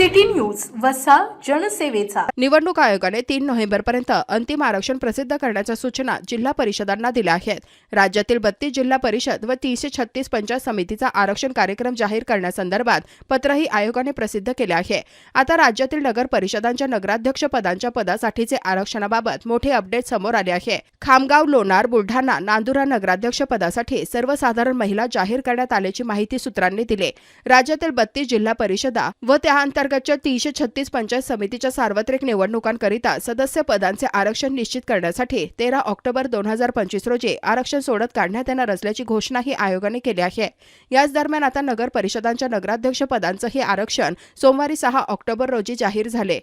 City news वसा जनसेवेचा. निवडणूक आयोगाने तीन नोव्हेंबरपर्यंत अंतिम आरक्षण प्रसिद्ध करण्याच्या सूचना जिल्हा परिषदांना दिल्या आहेत. राज्यातील बत्तीस जिल्हा परिषद व तीनशे छत्तीस पंचायत समितीचा आरक्षण कार्यक्रम जाहीर करण्यासंदर्भात पत्रही आयोगाने प्रसिद्ध केले आहे. आता राज्यातील नगर परिषदांच्या नगराध्यक्ष पदांच्या पदासाठीचे आरक्षणाबाबत मोठे अपडेट समोर आले आहे. खामगाव लोणार बुलढाणा नांदुरा नगराध्यक्ष पदासाठी सर्वसाधारण महिला जाहीर करण्यात आल्याची माहिती सूत्रांनी दिली. राज्यातील बत्तीस जिल्हा परिषदा व त्या अंतर्गतच्या तीनशे छत्तीस पंचायत समितीच्या सार्वत्रिक निवडणुकांकरिता सदस्य पदांचे आरक्षण निश्चित करण्यासाठी तेरा ऑक्टोबर दोन हजार पंचवीस रोजी आरक्षण सोडत काढण्यात येणार असल्याची घोषणाही आयोगाने केली आहे. याच दरम्यान आता नगर परिषदांच्या नगराध्यक्ष पदांचंही आरक्षण सोमवारी सहा ऑक्टोबर रोजी जाहीर झाले.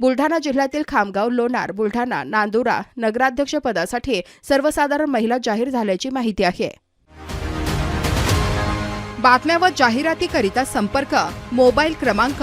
बुलढाणा जिल्ह्यातील खामगाव लोणार बुलढाणा नांदुरा नगराध्यक्ष पदासाठी सर्वसाधारण महिला जाहीर झाल्याची माहिती आहे. बातम्या व जाहिरातीकरिता संपर्क मोबाईल क्रमांक